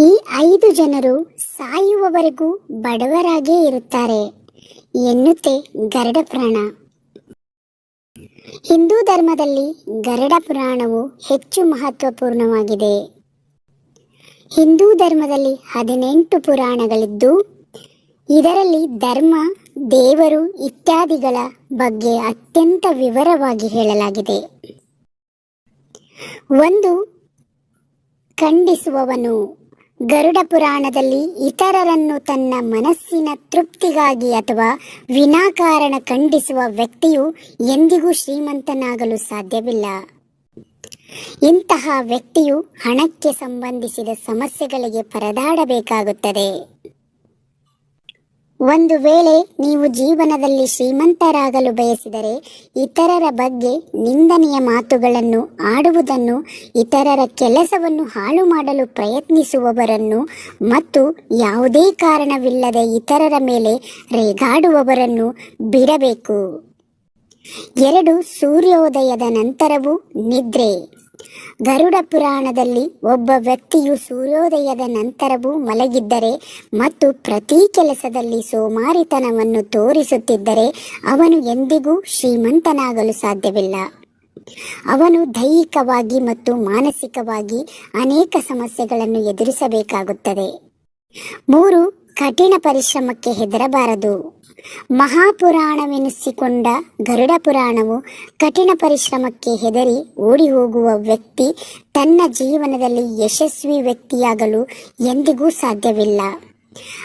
ಈ ಐದು ಜನರು ಸಾಯುವವರೆಗೂ ಬಡವರಾಗೇ ಇರುತ್ತಾರೆ. ಎನ್ನುತ್ತೆ ಗರಡ ಪುರಾಣ ಹಿಂದೂ ಧರ್ಮದಲ್ಲಿ ಗರಡ ಪುರಾಣವು ಹೆಚ್ಚು ಮಹತ್ವಪೂರ್ಣವಾಗಿದೆ. ಹಿಂದೂ ಧರ್ಮದಲ್ಲಿ ಹದಿನೆಂಟು ಪುರಾಣಗಳಿದ್ದು, ಇದರಲ್ಲಿ ಧರ್ಮ, ದೇವರು ಇತ್ಯಾದಿಗಳ ಬಗ್ಗೆ ಅತ್ಯಂತ ವಿವರವಾಗಿ ಹೇಳಲಾಗಿದೆ. ಒಂದು ಖಂಡಿಸುವವನು. ಗರುಡ ಪುರಾಣದಲ್ಲಿ ಇತರರನ್ನು ತನ್ನ ಮನಸ್ಸಿನ ತೃಪ್ತಿಗಾಗಿ ಅಥವಾ ವಿನಾಕಾರಣ ಖಂಡಿಸುವ ವ್ಯಕ್ತಿಯು ಎಂದಿಗೂ ಶ್ರೀಮಂತನಾಗಲು ಸಾಧ್ಯವಿಲ್ಲ. ಇಂತಹ ವ್ಯಕ್ತಿಯು ಹಣಕ್ಕೆ ಸಂಬಂಧಿಸಿದ ಸಮಸ್ಯೆಗಳಿಗೆ ಪರದಾಡಬೇಕಾಗುತ್ತದೆ. ಒಂದು ವೇಳೆ ನೀವು ಜೀವನದಲ್ಲಿ ಶ್ರೀಮಂತರಾಗಲು ಬಯಸಿದರೆ ಇತರರ ಬಗ್ಗೆ ನಿಂದನೆಯ ಮಾತುಗಳನ್ನು ಆಡುವುದನ್ನು, ಇತರರ ಕೆಲಸವನ್ನು ಹಾಳು ಮಾಡಲು ಪ್ರಯತ್ನಿಸುವವರನ್ನು ಮತ್ತು ಯಾವುದೇ ಕಾರಣವಿಲ್ಲದೆ ಇತರರ ಮೇಲೆ ರೇಗಾಡುವವರನ್ನು ಬಿಡಬೇಕು. ಎರಡು, ಸೂರ್ಯೋದಯದ ನಂತರವೂ ನಿದ್ರೆ. ಗರುಡ ಪುರಾಣದಲ್ಲಿ ಒಬ್ಬ ವ್ಯಕ್ತಿಯು ಸೂರ್ಯೋದಯದ ನಂತರವೂ ಮಲಗಿದ್ದರೆ ಮತ್ತು ಪ್ರತಿ ಕೆಲಸದಲ್ಲಿ ಸೋಮಾರಿತನವನ್ನು ತೋರಿಸುತ್ತಿದ್ದರೆ ಅವನು ಎಂದಿಗೂ ಶ್ರೀಮಂತನಾಗಲು ಸಾಧ್ಯವಿಲ್ಲ. ಅವನು ದೈಹಿಕವಾಗಿ ಮತ್ತು ಮಾನಸಿಕವಾಗಿ ಅನೇಕ ಸಮಸ್ಯೆಗಳನ್ನು ಎದುರಿಸಬೇಕಾಗುತ್ತದೆ. ಮೂರು ಕಠಿಣ ಪರಿಶ್ರಮಕ್ಕೆ ಹೆದರಬಾರದು. ಮಹಾಪುರಾಣವೆನಿಸಿಕೊಂಡ ಗರುಡ ಪುರಾಣವು ಕಠಿಣ ಪರಿಶ್ರಮಕ್ಕೆ ಹೆದರಿ ಓಡಿ ಹೋಗುವ ವ್ಯಕ್ತಿ ತನ್ನ ಜೀವನದಲ್ಲಿ ಯಶಸ್ವಿ ವ್ಯಕ್ತಿಯಾಗಲು ಎಂದಿಗೂ ಸಾಧ್ಯವಿಲ್ಲ.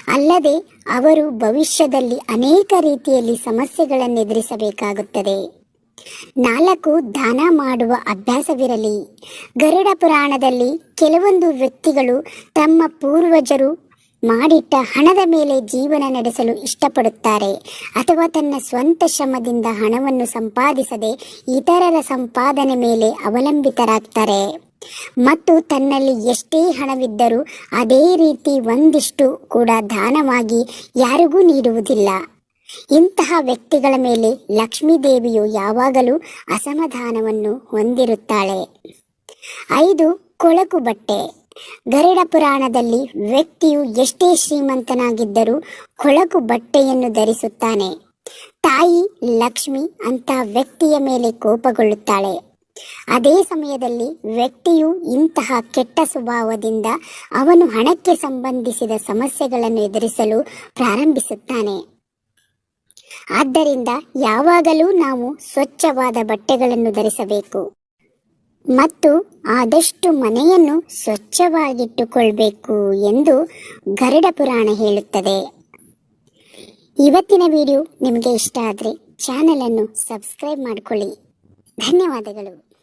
ಅಲ್ಲದೆ ಅವರು ಭವಿಷ್ಯದಲ್ಲಿ ಅನೇಕ ರೀತಿಯಲ್ಲಿ ಸಮಸ್ಯೆಗಳನ್ನು ಎದುರಿಸಬೇಕಾಗುತ್ತದೆ ನಾಲ್ಕು, ದಾನ ಮಾಡುವ ಅಭ್ಯಾಸವಿರಲಿ. ಗರುಡ ಪುರಾಣದಲ್ಲಿ ಕೆಲವೊಂದು ವ್ಯಕ್ತಿಗಳು ತಮ್ಮ ಪೂರ್ವಜರು ಮಾಡಿಟ್ಟ ಹಣದ ಮೇಲೆ ಜೀವನ ನಡೆಸಲು ಇಷ್ಟಪಡುತ್ತಾರೆ. ಅಥವಾ ತನ್ನ ಸ್ವಂತ ಶ್ರಮದಿಂದ ಹಣವನ್ನು ಸಂಪಾದಿಸದೆ ಇತರರ ಸಂಪಾದನೆ ಮೇಲೆ ಅವಲಂಬಿತರಾಗ್ತಾರೆ. ಮತ್ತು ತನ್ನಲ್ಲಿ ಎಷ್ಟೇ ಹಣವಿದ್ದರೂ ಅದೇ ರೀತಿ ಒಂದಿಷ್ಟು ಕೂಡ ದಾನವಾಗಿ ಯಾರಿಗೂ ನೀಡುವುದಿಲ್ಲ. ಇಂತಹ ವ್ಯಕ್ತಿಗಳ ಮೇಲೆ ಲಕ್ಷ್ಮೀದೇವಿಯು ಯಾವಾಗಲೂ ಅಸಮಾಧಾನವನ್ನು ಹೊಂದಿರುತ್ತಾಳೆ. ಐದು, ಕೊಳಕು ಬಟ್ಟೆ. ಗರುಡ ಪುರಾಣದಲ್ಲಿ ವ್ಯಕ್ತಿಯು ಎಷ್ಟೇ ಶ್ರೀಮಂತನಾಗಿದ್ದರೂ ಕೊಳಕು ಬಟ್ಟೆಯನ್ನು ಧರಿಸುತ್ತಾನೆ. ತಾಯಿ ಲಕ್ಷ್ಮಿ ಅಂತ ವ್ಯಕ್ತಿಯ ಮೇಲೆ ಕೋಪಗೊಳ್ಳುತ್ತಾಳೆ. ಅದೇ ಸಮಯದಲ್ಲಿ ವ್ಯಕ್ತಿಯು ಇಂತಹ ಕೆಟ್ಟ ಸ್ವಭಾವದಿಂದ ಅವನು ಹಣಕ್ಕೆ ಸಂಬಂಧಿಸಿದ ಸಮಸ್ಯೆಗಳನ್ನು ಎದುರಿಸಲು ಪ್ರಾರಂಭಿಸುತ್ತಾನೆ. ಆದ್ದರಿಂದ ಯಾವಾಗಲೂ ನಾವು ಸ್ವಚ್ಛವಾದ ಬಟ್ಟೆಗಳನ್ನು ಧರಿಸಬೇಕು. ಮತ್ತು ಆದಷ್ಟು ಮನೆಯನ್ನು ಸ್ವಚ್ಛವಾಗಿಟ್ಟುಕೊಳ್ಬೇಕು ಎಂದು ಗರುಡ ಪುರಾಣ ಹೇಳುತ್ತದೆ. ಇವತ್ತಿನ ವಿಡಿಯೋ ನಿಮಗೆ ಇಷ್ಟ ಆದರೆ ಚಾನಲನ್ನು ಸಬ್ಸ್ಕ್ರೈಬ್ ಮಾಡಿಕೊಳ್ಳಿ. ಧನ್ಯವಾದಗಳು.